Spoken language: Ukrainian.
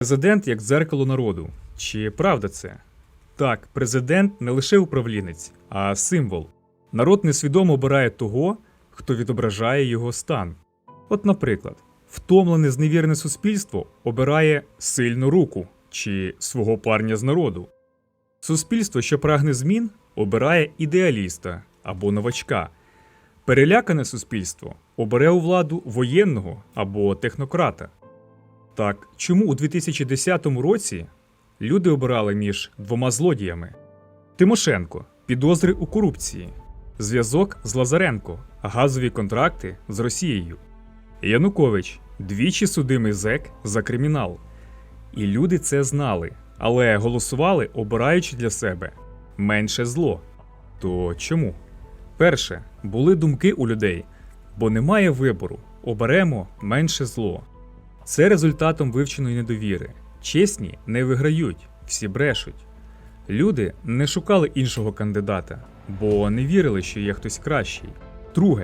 Президент як дзеркало народу. Чи правда це? Так, президент не лише управлінець, а символ. Народ несвідомо обирає того, хто відображає його стан. От, наприклад, втомлене зневірене суспільство обирає сильну руку чи свого парня з народу. Суспільство, що прагне змін, обирає ідеаліста або новачка. Перелякане суспільство обере у владу воєнного або технократа. Так, чому у 2010 році люди обирали між двома злодіями? Тимошенко підозри у корупції, зв'язок з Лазаренко, газові контракти з Росією. Янукович двічі судимий зек за кримінал. І люди це знали, але голосували, обираючи для себе менше зло. То чому? Перше, були думки у людей, бо немає вибору, оберемо менше зло. Це результатом вивченої недовіри. Чесні не виграють, всі брешуть. Люди не шукали іншого кандидата, бо не вірили, що є хтось кращий. Друге,